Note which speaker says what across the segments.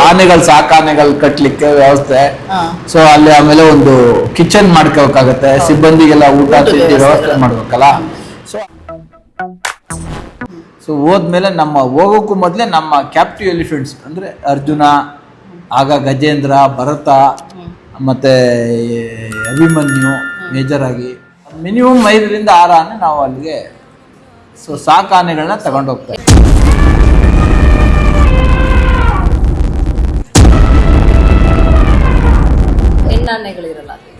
Speaker 1: ಆನೆಗಳು ಸಾಕಾನೆಗಳು ಕಟ್ಲಿಕ್ಕೆ ವ್ಯವಸ್ಥೆ. ಸೊ ಅಲ್ಲಿ ಆಮೇಲೆ ಒಂದು ಕಿಚನ್ ಮಾಡ್ಕೋಬೇಕಾಗತ್ತೆ ಸಿಬ್ಬಂದಿಗೆಲ್ಲ ಊಟ ತಿಂಡಿ ವ್ಯವಸ್ಥೆ ಮಾಡ್ಬೇಕಲ್ಲ? ಸೊ ಸೊ ಹೋದ್ಮೇಲೆ ನಮ್ಮ ಹೋಗೋಕ್ಕೂ ಮೊದಲೇ ನಮ್ಮ ಕ್ಯಾಪ್ಟಿವ್ ಎಲಿಫೆಂಟ್ಸ್ ಅಂದ್ರೆ ಅರ್ಜುನ ಆಗ ಗಜೇಂದ್ರ ಭರತ ಮತ್ತೆ ಅಭಿಮನ್ಯು ಮೇಜರ್ ಆಗಿ ಮಿನಿಮಮ್ ಐದರಿಂದ ಆರು ಆನೆ ನಾವು ಅಲ್ಲಿಗೆ ಸೊ ಸಾಕಾನೆಗಳನ್ನ ತಗೊಂಡು
Speaker 2: ಹೋಗ್ತಾರೆ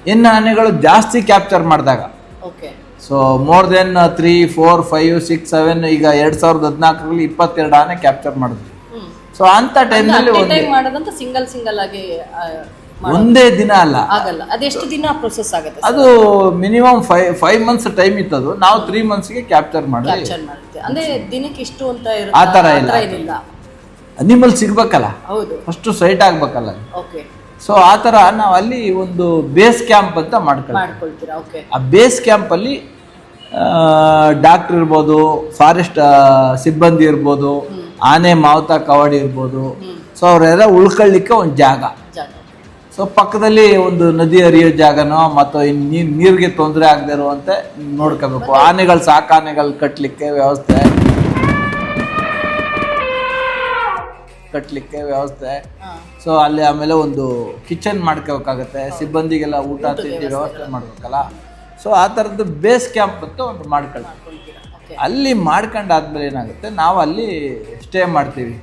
Speaker 1: ಇನ್ನು ಆನೆಗಳು ಜಾಸ್ತಿ ಕ್ಯಾಪ್ಚರ್ ಮಾಡಿದಾಗ.
Speaker 2: Okay
Speaker 1: so more than three four five six seven ಈಗ ಎರಡ್ ಸಾವಿರದ ಹದಿನಾಲ್ಕರಲ್ಲಿ ಇಪ್ಪತ್ತೆರಡು ಆನೆ ಕ್ಯಾಪ್ಚರ್ ಮಾಡಿದ್ವಿ ಸೊ ಅಂತ ಟೈಮ್ನಲ್ಲಿ
Speaker 2: ಸಿಂಗಲ್ ಸಿಂಗಲ್ ಆಗಿ
Speaker 1: ಒಂದೇ ದಿನ ಅಲ್ಲ.
Speaker 2: ಆಗಲ್ಲ. ಅದೆಷ್ಟು ದಿನ ಪ್ರೊಸೆಸ್ ಆಗುತ್ತೆ
Speaker 1: ಅದು minimum five five months time ಅದು ನಾವು ತ್ರೀ ಮಂತ್ಸ್ಗೆ ಕ್ಯಾಪ್ಚರ್ ಮಾಡಿ.
Speaker 2: ಕ್ಯಾಪ್ಚರ್ ಮಾಡುತ್ತೆ. ಅಂದ್ರೆ ದಿನಕ್ಕೆ ಇಷ್ಟು ಅಂತ
Speaker 1: ಆ ಥರ ಇಲ್ಲ. ಅನಿಮಲ್ ಸಿಗ್ಬೇಕಲ್ಲ?
Speaker 2: ಹೌದು.
Speaker 1: ಫಸ್ಟ್ ಸೈಟ್ ಆಗ್ಬೇಕಲ್ಲ
Speaker 2: ಓಕೆ
Speaker 1: ಸೊ ಆ ಥರ ನಾವು ಅಲ್ಲಿ ಒಂದು ಬೇಸ್ ಕ್ಯಾಂಪ್ ಅಂತ ಮಾಡ್ಕೊಳ್ಳಿ
Speaker 2: ಮಾಡ್ಕೊಳ್ತೀರಾ? ಓಕೆ
Speaker 1: ಆ ಬೇಸ್ ಕ್ಯಾಂಪಲ್ಲಿ ಡಾಕ್ಟರ್ ಇರ್ಬೋದು ಫಾರೆಸ್ಟ್ ಸಿಬ್ಬಂದಿ ಇರ್ಬೋದು ಆನೆ ಮಾವುತ ಕವಾಡಿ ಇರ್ಬೋದು. ಸೊ ಅವರೆಲ್ಲ ಉಳ್ಕೊಳ್ಳಿಕ್ಕೆ ಒಂದು ಜಾಗ. ಸೊ ಪಕ್ಕದಲ್ಲಿ ಒಂದು ನದಿ ಹರಿಯೋ ಜಾಗನೋ ಮತ್ತು ನೀರು ನೀರಿಗೆ ತೊಂದರೆ ಆಗದೆ ಇರುವಂತೆ ನೋಡ್ಕೋಬೇಕು. ಆನೆಗಳು ಸಾಕಾನೆಗಳು ಕಟ್ಟಲಿಕ್ಕೆ ವ್ಯವಸ್ಥೆ. ಕಟ್ಟಲಿಕ್ಕೆ ವ್ಯವಸ್ಥೆ. ಸೊ ಅಲ್ಲಿ ಆಮೇಲೆ ಒಂದು ಕಿಚನ್ ಮಾಡ್ಕೋಬೇಕಾಗತ್ತೆ. ಸಿಬ್ಬಂದಿಗೆಲ್ಲ ಊಟ ತಿಂಡಿ ವ್ಯವಸ್ಥೆ ಮಾಡ್ಬೇಕಲ್ಲ. ಸೊ ಆ ಥರದ್ದು ಬೇಸ್ ಕ್ಯಾಂಪ್ ಅಂತ ಒಂದು
Speaker 2: ಓಕೆ.
Speaker 1: ಅಲ್ಲಿ ಮಾಡ್ಕೊಂಡಾದ್ಮೇಲೆ ಏನಾಗುತ್ತೆ? ನಾವು ಅಲ್ಲಿ ಸ್ಟೇ ಮಾಡ್ತೀವಿ.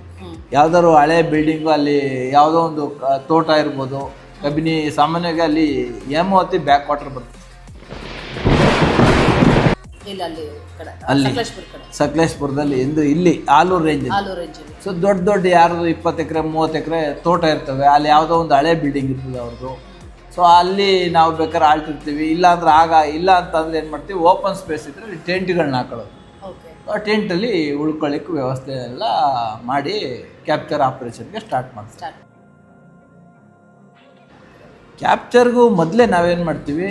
Speaker 1: ಯಾವ್ದಾದ್ರು ಹಳೆ ಬಿಲ್ಡಿಂಗು ಅಲ್ಲಿ ಯಾವುದೋ ಒಂದು ತೋಟ ಇರ್ಬೋದು. ಕಬಿನಿ ಸಾಮಾನ್ಯವಾಗಿ ಅಲ್ಲಿ ಹೇಮಾವತಿ ಬ್ಯಾಕ್ ವಾಟರ್ ಬರುತ್ತೆ.
Speaker 2: ಇಲ್ಲ ಅಲ್ಲಿ ಕಡೆ
Speaker 1: ಅಲ್ಲಿ.
Speaker 2: ಸಕಲೇಶ್ಪುರ ಕಡೆ.
Speaker 1: ಸಕಲೇಶ್ಪುರದಲ್ಲಿ ಇಂದು ಇಲ್ಲಿ ಆಲೂರು ರೇಂಜ್
Speaker 2: ಆಲೂರು
Speaker 1: ಸೊ ದೊಡ್ಡ ದೊಡ್ಡ ಯಾರು ಇಪ್ಪತ್ತು ಎಕರೆ ಮೂವತ್ತು ಎಕರೆ ತೋಟ ಇರ್ತವೆ ಅಲ್ಲಿ ಯಾವುದೋ ಒಂದು ಹಳೆ ಬಿಲ್ಡಿಂಗ್ ಇರ್ತದೆ ಅವ್ರದ್ದು ಸೊ ಅಲ್ಲಿ ನಾವು ಬೇಕಾದ್ರೆ ಆಳ್ತಿರ್ತೀವಿ ಇಲ್ಲ ಅಂದ್ರೆ ಆಗ ಇಲ್ಲ ಅಂತಂದ್ರೆ ಏನು ಮಾಡ್ತೀವಿ ಓಪನ್ ಸ್ಪೇಸ್ ಇದ್ರೆ ಟೆಂಟ್ ಟೆಂಟ್ಗಳನ್ನ ಹಾಕೊಳ್ಳೋದು. ಆ ಟೆಂಟಲ್ಲಿ ಉಳ್ಕೊಳ್ಳಿಕ್ಕೆ ವ್ಯವಸ್ಥೆ ಎಲ್ಲ ಮಾಡಿ ಕ್ಯಾಪ್ಚರ್ ಆಪರೇಷನ್ಗೆ ಸ್ಟಾರ್ಟ್ ಮಾಡ್ತೀವಿ.
Speaker 2: ಸ್ಟಾರ್ಟ್
Speaker 1: ಕ್ಯಾಪ್ಚರ್ಗೂ ಮೊದಲೇ ನಾವೇನು ಮಾಡ್ತೀವಿ,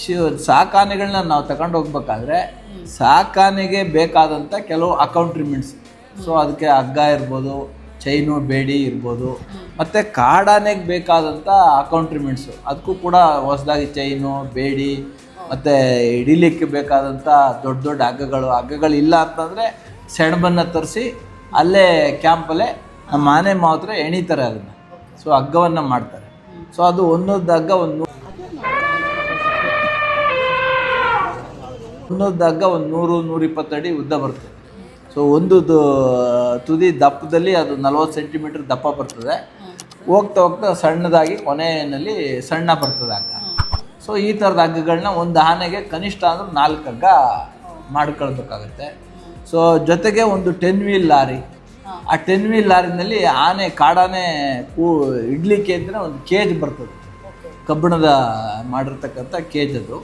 Speaker 1: ಶಿ ಸಾಕಾನೆಗಳನ್ನ ನಾವು ತಗೊಂಡು ಹೋಗ್ಬೇಕಾದ್ರೆ ಸಾಕಾನೆಗೆ ಬೇಕಾದಂಥ ಕೆಲವು ಅಕೌಂಟ್ರಿಮೆಂಟ್ಸ್ ಸೊ ಅದಕ್ಕೆ ಹಗ್ಗ ಇರ್ಬೋದು ಚೈನು ಬೇಡಿ ಇರ್ಬೋದು, ಮತ್ತು ಕಾಡಾನೆಗೆ ಬೇಕಾದಂಥ ಅಕೌಂಟ್ರಿಮೆಂಟ್ಸು ಅದಕ್ಕೂ ಕೂಡ ಹೊಸದಾಗಿ ಚೈನು ಬೇಡಿ, ಮತ್ತು ಹಿಡಿಲಿಕ್ಕೆ ಬೇಕಾದಂಥ ದೊಡ್ಡ ದೊಡ್ಡ ಹಗ್ಗಗಳು. ಹಗ್ಗಗಳು ಇಲ್ಲ ಅಂತಂದರೆ ಸೆಣಬನ್ನು ತರಿಸಿ ಅಲ್ಲೇ ಕ್ಯಾಂಪಲ್ಲೇ ನಮ್ಮ ಆನೆ ಮಾತ್ರ ಎಣಿತಾರೆ ಅದನ್ನು. ಸೊ ಹಗ್ಗವನ್ನು ಮಾಡ್ತಾರೆ. ಸೊ ಅದು ಒಂದೊಂದಾಗ ಒಂದು ಒಂದೊಂದಾಗ ಒಂದು ನೂರು, ನೂರಿಪ್ಪತ್ತು ಅಡಿ ಉದ್ದ ಬರ್ತದೆ ಸೊ ಒಂದು ತುದಿ ದಪ್ಪದಲ್ಲಿ ಅದು ನಲ್ವತ್ತು ಸೆಂಟಿಮೀಟರ್ ದಪ್ಪ ಬರ್ತದೆ. ಹೋಗ್ತಾ ಹೋಗ್ತಾ ಸಣ್ಣದಾಗಿ ಕೊನೆಯಲ್ಲಿ ಸಣ್ಣ ಬರ್ತದೆ ಹಗ್ಗ. ಸೊ ಈ ಥರದ ಹಗ್ಗಗಳನ್ನ ಒಂದು ಆನೆಗೆ ಕನಿಷ್ಠ ಅಂದ್ರೆ ನಾಲ್ಕು ಹಗ್ಗ ಮಾಡ್ಕೊಳ್ಬೇಕಾಗತ್ತೆ. ಸೊ ಜೊತೆಗೆ ಒಂದು ಟೆನ್ ವೀಲ್ ಲಾರಿ. ಆ ಟೆನ್ ವೀಲ್ ಲಾರಿನಲ್ಲಿ ಆನೆ, ಕಾಡಾನೆ ಕೂ ಇಡ್ಲಿಕ್ಕೆ ಅಂತ ಒಂದು ಕೇಜ್ ಬರ್ತದೆ. ಕಬ್ಬಿಣದ ಮಾಡಿರ್ತಕ್ಕಂಥ ಕೇಜ್ ಅದು.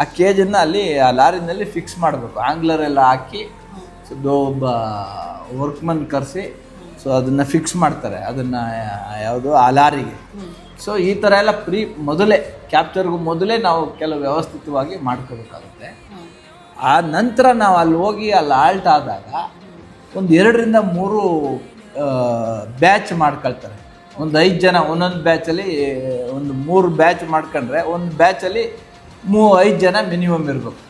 Speaker 1: ಆ ಕೇಜನ್ನ ಅಲ್ಲಿ, ಆ ಲಾರಿನಲ್ಲಿ ಫಿಕ್ಸ್ ಮಾಡಬೇಕು. ಆಂಗ್ಲರ್ ಎಲ್ಲ ಹಾಕಿ, ಸೊ ಒಬ್ಬ ವರ್ಕ್ಮನ್ ಕರೆಸಿ, ಸೊ ಅದನ್ನು ಫಿಕ್ಸ್ ಮಾಡ್ತಾರೆ. ಅದನ್ನು, ಯಾವುದು, ಆ ಲಾರಿಗೆ. ಸೊ ಈ ಥರ ಎಲ್ಲ ಪ್ರೀ ಮೊದಲೇ ಕ್ಯಾಪ್ಚರ್ಗೂ ಮೊದಲೇ ನಾವು ಕೆಲವು ವ್ಯವಸ್ಥಿತವಾಗಿ ಮಾಡ್ಕೋಬೇಕಾಗುತ್ತೆ. ಆ ನಂತರ ನಾವು ಅಲ್ಲಿ ಹೋಗಿ ಅಲ್ಲಿ ಆಲ್ಟ್ ಆದಾಗ ಒಂದು ಎರಡರಿಂದ ಮೂರು ಬ್ಯಾಚ್ ಮಾಡ್ಕೊಳ್ತಾರೆ. ಒಂದು ಐದು ಜನ ಒಂದೊಂದು ಬ್ಯಾಚಲ್ಲಿ ಒಂದು ಮೂರು ಬ್ಯಾಚ್ ಮಾಡ್ಕೊಂಡ್ರೆ ಒಂದು ಬ್ಯಾಚಲ್ಲಿ ಮೂ ಐದು ಜನ ಮಿನಿಮಮ್ ಇರಬೇಕು.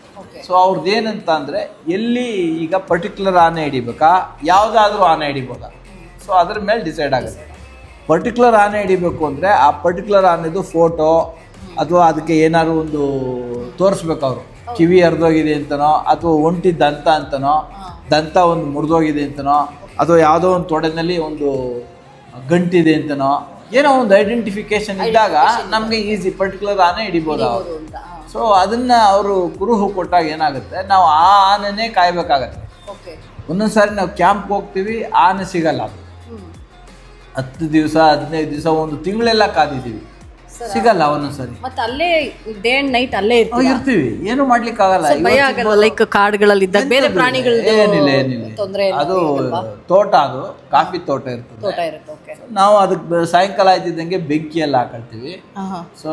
Speaker 1: ಸೊ ಅವ್ರದ್ದು ಏನಂತ ಅಂದರೆ ಎಲ್ಲಿ ಈಗ ಪರ್ಟಿಕ್ಯುಲರ್ ಆನೆ ಹಿಡಿಬೇಕಾ? ಯಾವುದಾದ್ರೂ ಆನೆ ಹಿಡಿಬೋದಾ? ಸೊ ಅದ್ರ ಮೇಲೆ ಡಿಸೈಡ್ ಆಗುತ್ತೆ. ಪರ್ಟಿಕ್ಯುಲರ್ ಆನೆ ಹಿಡಿಬೇಕು ಅಂದರೆ ಆ ಪರ್ಟಿಕ್ಯುಲರ್ ಆನೆದು ಫೋಟೋ ಅಥವಾ ಅದಕ್ಕೆ ಏನಾದ್ರು ಒಂದು ತೋರಿಸ್ಬೇಕು ಅವರು. ಕಿವಿ ಹರಿದೋಗಿದೆ ಅಂತನೋ ಅಥವಾ ಒಂಟಿ ದಂತ ಅಂತನೋ ದಂತ ಒಂದು ಮುರಿದೋಗಿದೆ ಅಂತನೋ ಅಥವಾ ಯಾವುದೋ ಒಂದು ತೊಡೆನಲ್ಲಿ ಒಂದು ಗಂಟಿದೆ ಅಂತನೋ ಏನೋ ಒಂದು ಐಡೆಂಟಿಫಿಕೇಶನ್ ಇದ್ದಾಗ ನಮಗೆ ಈಸಿ ಪರ್ಟಿಕ್ಯುಲರ್ ಆನೆ ಹಿಡಿಬೋದು ಅವರು ಸೊ ಅದನ್ನ ಅವರು ಕುರುಹು ಕೊಟ್ಟಾಗ ಏನಾಗುತ್ತೆ ನಾವು ಆ ಆನೆನೇ ಕಾಯಬೇಕಾಗತ್ತೆ.
Speaker 2: ಒಂದೊಂದ್ಸಾರಿ
Speaker 1: ಒಂದೊಂದು ಸಾರಿ ನಾವು ಕ್ಯಾಂಪ್ಗೆ ಹೋಗ್ತೀವಿ ಆನೆ ಸಿಗಲ್ಲ. ಹತ್ತು ದಿವಸ ಹದಿನೈದು ದಿವಸ ಒಂದು ತಿಂಗಳೆಲ್ಲ ಕಾದಿದ್ದೀವಿ. ಸಿಗಲ್ಲ ಒಂದೊಂದ್ಸರಿ
Speaker 2: ಮತ್ತೆ ಅಲ್ಲೇ ಡೇ ಅಂಡ್ ನೈಟ್ ಅಲ್ಲೇ ಇರ್ತೀವಿ
Speaker 1: ಇರ್ತೀವಿ. ಏನು ಮಾಡ್ಲಿಕ್ಕೆ ಆಗಲ್ಲ
Speaker 2: ಭಯ ಆಗಲ್ಲ ಲೈಕ್ ಕಾಡುಗಳಲ್ಲಿ ಇದ್ದಾಗ ಬೇರೆ ಪ್ರಾಣಿಗಳು
Speaker 1: ಏನಿಲ್ಲ ಏನಿಲ್ಲ.
Speaker 2: ತೊಂದರೆ
Speaker 1: ಅದು ತೋಟ ಅದು ಕಾಫಿ ತೋಟ ಇರ್ತದೆ.
Speaker 2: ತೋಟ ಇರುತ್ತೆ ಓಕೆ
Speaker 1: ನಾವು ಅದಕ್ಕೆ ಸಾಯಂಕಾಲ ಆಯ್ತಿದ್ದಂಗೆ ಬೆಂಕಿ ಎಲ್ಲ ಹಾಕೊಳ್ತೀವಿ ಸೊ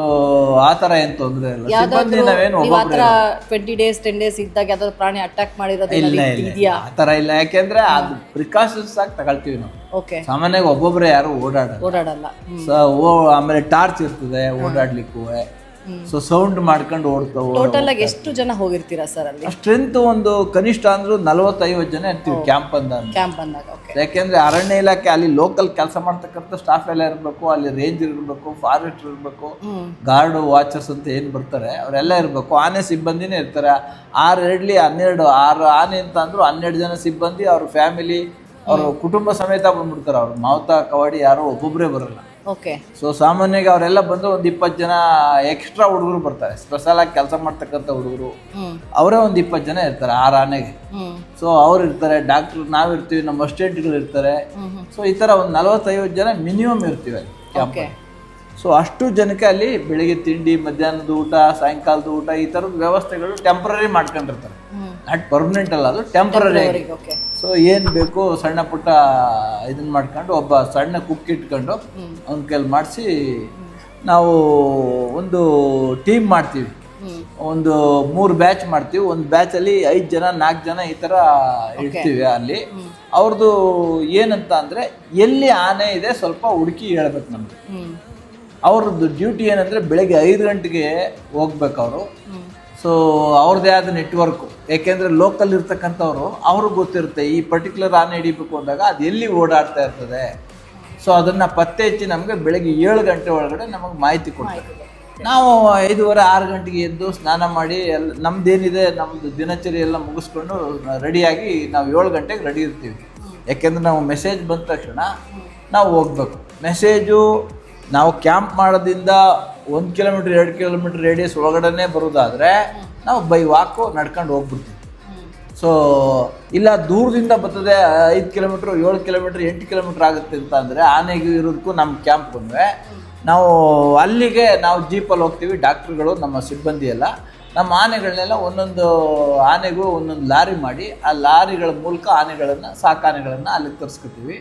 Speaker 1: ಆ ಥರ ಏನು ತೊಂದರೆ ಇಲ್ಲ. ಸಿಬ್ಬಂದಿ ನಾವೇನು
Speaker 2: ನೀವು
Speaker 1: ಒಬ್ಬೊಬ್ರೆ
Speaker 2: ಆತರ ಟ್ವೆಂಟಿ ಡೇಸ್ ಟೆನ್ ಡೇಸ್ ಇದ್ದಾಗ ಯಾವ್ದಾದ್ರು ಪ್ರಾಣಿ ಅಟ್ಯಾಕ್ ಮಾಡಿರೋದು
Speaker 1: ಇಲ್ಲ ಇಲ್ಲ
Speaker 2: ಇದೆಯಾ?
Speaker 1: ಆ ತರ ಇಲ್ಲ. ಯಾಕೆಂದ್ರೆ ಅದು ಪ್ರಿಕಾಷನ್ಸ್ ಆಗಿ ತಗೊಳ್ತೀವಿ ನಾವು.
Speaker 2: ಓಕೆ
Speaker 1: ಸಾಮಾನ್ಯವಾಗಿ ಒಬ್ಬೊಬ್ರೆ ಯಾರು ಓಡಾಡಲ್ಲ.
Speaker 2: ಓಡಾಡಲ್ಲ.
Speaker 1: ಸೊ ಓ ಆಮೇಲೆ ಟಾರ್ಚ್ ಇರ್ತದೆ ಓಡಾಡ್ಲಿಕ್ಕೂ. ಸೊ ಸೌಂಡ್ ಮಾಡ್ಕೊಂಡು ಓಡ್ತಾವೆ
Speaker 2: ಟೋಟಲ್ ಆಗಿ ಎಷ್ಟು ಜನ ಹೋಗಿರ್ತೀರಾ ಸರ್ ಅಲ್ಲಿ?
Speaker 1: ಸ್ಟ್ರೆಂತ್ ಒಂದು ಕನಿಷ್ಠ ಅಂದ್ರೂ ನಲವತ್ತೈವತ್ತು ಜನ ಇರ್ತೀವಿ ಕ್ಯಾಂಪ್ ಅಂತ ಅಂದ್ರೆ.
Speaker 2: ಕ್ಯಾಂಪ್ ಬಂದಾಗ ಓಕೆ
Speaker 1: ಯಾಕೆಂದ್ರೆ ಅರಣ್ಯ ಇಲಾಖೆ ಅಲ್ಲಿ ಲೋಕಲ್ ಕೆಲಸ ಮಾಡ್ತಕ್ಕಂಥ ಸ್ಟಾಫ್ ಎಲ್ಲ ಇರಬೇಕು ಅಲ್ಲಿ ರೇಂಜ್ ಇರಬೇಕು ಫಾರೆಸ್ಟ್ ಇರಬೇಕು ಗಾರ್ಡ್ ವಾಚರ್ಸ್ ಅಂತ ಏನು ಬರ್ತಾರೆ ಅವರೆಲ್ಲ ಇರಬೇಕು. ಆನೆ ಸಿಬ್ಬಂದಿನೇ ಇರ್ತಾರೆ. ಆರು ಎರಡ್ಲಿ ಹನ್ನೆರಡು ಆರು ಆನೆ ಅಂತ ಅಂದ್ರು ಹನ್ನೆರಡು ಜನ ಸಿಬ್ಬಂದಿ ಅವ್ರ ಫ್ಯಾಮಿಲಿ ಅವ್ರ ಕುಟುಂಬ ಸಮೇತ ಬಂದ್ಬಿಡ್ತಾರೆ ಅವ್ರು ಮಾವುತ ಕವಾಡಿ ಯಾರು ಒಬ್ಬೊಬ್ಬರೇ ಬರಲ್ಲ.
Speaker 2: ಓಕೆ.
Speaker 1: ಸೊ ಸಾಮಾನ್ಯವಾಗಿ ಅವರೆಲ್ಲ ಬಂದು ಒಂದು ಇಪ್ಪತ್ತು ಜನ ಎಕ್ಸ್ಟ್ರಾ ಹುಡುಗರು ಬರ್ತಾರೆ. ಸ್ಪೆಷಲ್ ಆಗಿ ಕೆಲಸ ಮಾಡ್ತಕ್ಕಂಥ ಹುಡುಗರು. ಅವರೇ ಒಂದು ಇಪ್ಪತ್ತು ಜನ ಇರ್ತಾರೆ ಆ ಆನೆಗೆ. ಸೊ ಅವ್ರು ಇರ್ತಾರೆ ನಾವು ನಾವಿರ್ತೀವಿ ನಮ್ಮ ಅಸ್ಟೆಂಟ್ಗಳು ಇರ್ತಾರೆ. ಸೊ ಈ ಥರ ಒಂದು ನಲವತ್ತೈವತ್ತು ಜನ ಮಿನಿಮಮ್ ಇರ್ತೀವಿ ಅಲ್ಲಿ ಕ್ಯಾಂಪ್ ಸೊ ಅಷ್ಟು ಜನಕ್ಕೆ ಅಲ್ಲಿ ಬೆಳಿಗ್ಗೆ ತಿಂಡಿ ಮಧ್ಯಾಹ್ನದ ಊಟ ಸಾಯಂಕಾಲದ ಊಟ ಈ ಥರದ ವ್ಯವಸ್ಥೆಗಳು ಟೆಂಪ್ರರಿ ಮಾಡ್ಕೊಂಡಿರ್ತಾರೆ. ನಾಟ್ ಪರ್ಮನೆಂಟ್ ಅಲ್ಲ ಅದು ಟೆಂಪ್ರರಿ ಸೊ ಏನು ಬೇಕು ಸಣ್ಣ ಪುಟ್ಟ ಇದನ್ನ ಮಾಡ್ಕೊಂಡು ಒಬ್ಬ ಸಣ್ಣ ಕುಕ್ ಇಟ್ಕೊಂಡು ಅವನ ಕೈಲಿ ಮಾಡಿಸಿ ನಾವು ಒಂದು ಟೀಮ್ ಮಾಡ್ತೀವಿ. ಒಂದು ಮೂರು ಬ್ಯಾಚ್ ಮಾಡ್ತೀವಿ. ಒಂದು ಬ್ಯಾಚಲ್ಲಿ ಐದು ಜನ ನಾಲ್ಕು ಜನ ಈ ಥರ ಇಡ್ತೀವಿ ಅಲ್ಲಿ. ಅವ್ರದ್ದು ಏನಂತ ಅಂದರೆ ಎಲ್ಲಿ ಆನೆ ಇದೆ ಸ್ವಲ್ಪ ಹುಡುಕಿ ಹೇಳ್ಬೇಕು ನಮಗೆ. ಅವ್ರದ್ದು ಡ್ಯೂಟಿ ಏನಂದರೆ ಬೆಳಗ್ಗೆ ಐದು ಗಂಟೆಗೆ ಹೋಗ್ಬೇಕು ಅವರು. ಸೊ ಅವ್ರದ್ದೇ ಆದ ನೆಟ್ವರ್ಕು ಏಕೆಂದರೆ ಲೋಕಲ್ ಇರ್ತಕ್ಕಂಥವ್ರು ಅವ್ರಿಗೆ ಗೊತ್ತಿರುತ್ತೆ ಈ ಪರ್ಟಿಕ್ಯುಲರ್ ಆನೆ ಹಿಡಿಬೇಕು ಅಂದಾಗ ಅದು ಎಲ್ಲಿ ಓಡಾಡ್ತಾ ಇರ್ತದೆ. ಸೊ ಅದನ್ನು ಪತ್ತೆ ಹಚ್ಚಿ ನಮಗೆ ಬೆಳಗ್ಗೆ ಏಳು ಗಂಟೆ ಒಳಗಡೆ ನಮಗೆ ಮಾಹಿತಿ ಕೊಡ್ತಾರೆ. ನಾವು ಐದೂವರೆ ಆರು ಗಂಟೆಗೆ ಎದ್ದು ಸ್ನಾನ ಮಾಡಿ ಎಲ್ಲ ನಮ್ದೇನಿದೆ ನಮ್ಮದು ದಿನಚರಿ ಎಲ್ಲ ಮುಗಿಸ್ಕೊಂಡು ರೆಡಿಯಾಗಿ ನಾವು ಏಳು ಗಂಟೆಗೆ ರೆಡಿ ಇರ್ತೀವಿ. ಯಾಕೆಂದ್ರೆ ನಾವು ಮೆಸೇಜ್ ಬಂದ ತಕ್ಷಣ ನಾವು ಹೋಗ್ಬೇಕು. ಮೆಸೇಜು ನಾವು ಕ್ಯಾಂಪ್ ಮಾಡೋದ್ರಿಂದ ಒಂದು ಕಿಲೋಮೀಟ್ರ್ ಎರಡು ಕಿಲೋಮೀಟ್ರ್ ರೇಡಿಯಸ್ ಒಳಗಡೆನೇ ಬರೋದಾದರೆ ನಾವು ಬೈ ವಾಕು ನಡ್ಕೊಂಡು ಹೋಗ್ಬಿಡ್ತೀವಿ. ಸೊ ಇಲ್ಲ ದೂರದಿಂದ ಬರ್ತದೆ, ಐದು ಕಿಲೋಮೀಟ್ರ್ ಏಳು ಕಿಲೋಮೀಟ್ರ್ ಎಂಟು ಕಿಲೋಮೀಟ್ರ್ ಆಗುತ್ತೆ ಅಂತ ಅಂದರೆ ಆನೆಗೆ ಇರೋದಕ್ಕೂ ನಮ್ಮ ಕ್ಯಾಂಪ್ ನಾವು ಅಲ್ಲಿಗೆ ನಾವು ಜೀಪಲ್ಲಿ ಹೋಗ್ತೀವಿ, ಡಾಕ್ಟ್ರುಗಳು, ನಮ್ಮ ಸಿಬ್ಬಂದಿ ಎಲ್ಲ. ನಮ್ಮ ಆನೆಗಳನ್ನೆಲ್ಲ ಒಂದೊಂದು ಆನೆಗೂ ಒಂದೊಂದು ಲಾರಿ ಮಾಡಿ ಆ ಲಾರಿಗಳ ಮೂಲಕ ಆನೆಗಳನ್ನು, ಸಾಕಾನೆಗಳನ್ನು ಅಲ್ಲಿಗೆ ತರಿಸ್ಕೊತೀವಿ.